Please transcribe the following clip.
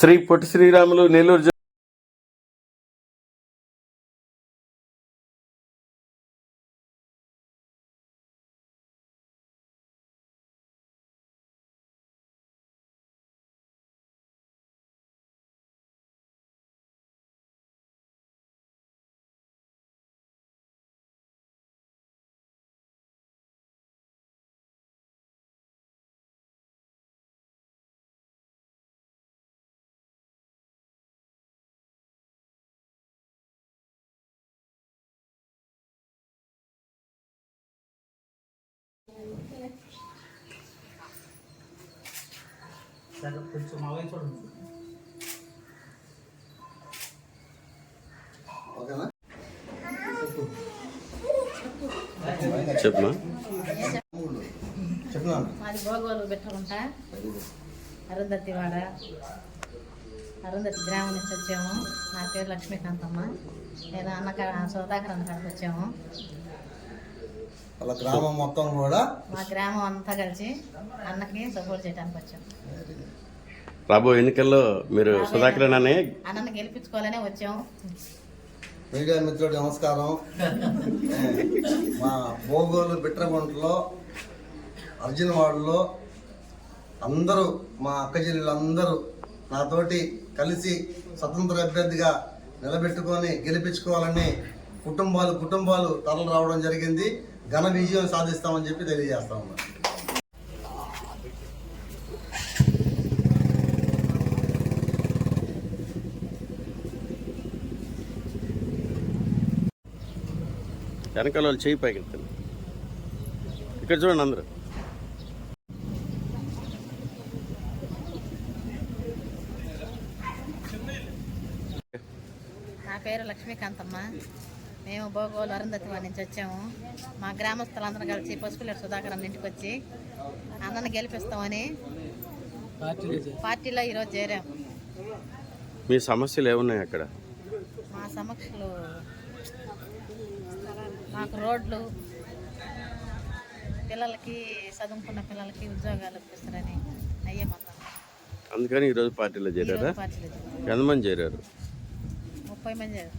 శ్రీ పొట్టి శ్రీరాములు నెల్లూరు కొంచెం మా వైపు చూడండి. ఓకేనా? చెప్పమా మాది భోగోలు పెట్టుకుంటా అరుంధతి వాడ. అరుంధతి గ్రామం నుంచి వచ్చాము. నా పేరు లక్ష్మీకాంతమ్మ. నేను అన్నక సుధాకర్ అన్న కాడికి వచ్చాము. వాళ్ళ గ్రామం మొత్తం కూడా మా గ్రామం అంతా కలిసి అన్నకి సపోర్ట్ చేయడానికి వచ్చాము రాబో ఎన్నికల్లో మీరు సుధాకర్ అనే అన్నని గెలిపించుకోవాలనే వచ్చాము మీడియా మిత్రుడు నమస్కారం. మా భోగోలు బిట్రగుంటలో అర్జునవాడలో అందరూ మా అక్క చెల్లెళ్ళందరూ నాతోటి కలిసి స్వతంత్ర అభ్యర్థిగా నిలబెట్టుకొని గెలిపించుకోవాలని కుటుంబాలు కుటుంబాలు తరలి రావడం జరిగింది. ఘన విజయం సాధిస్తామని చెప్పి తెలియజేస్తా ఉన్నాను వెనకాల వాళ్ళు చేయి పైకి ఎత్తండి. ఇక్కడ చూడండి అందరూ. నా పేరు లక్ష్మీకాంతమ్మ. మేము భోగోలు అరుంధతి వాడి నుంచి వచ్చాము. మా గ్రామస్తులందరం కలిసి పసుపులేరు సుధాకర్ అన్న ఇంటికి వచ్చి అన్నని గెలిపిస్తామని పార్టీలో ఈరోజు చేరాం. మీ సమస్యలు ఏమున్నాయి అక్కడ? మా సమక్షలు మాకు రోడ్లు పిల్లలకి చదువుకున్న పిల్లలకి ఉద్యోగాలు ఇప్పిస్తారని అయ్యే మొత్తం. అందుకని ఈరోజు పార్టీలో చేరారా. ఎంతమంది చేరారు? ముప్పై మంది చేరాం.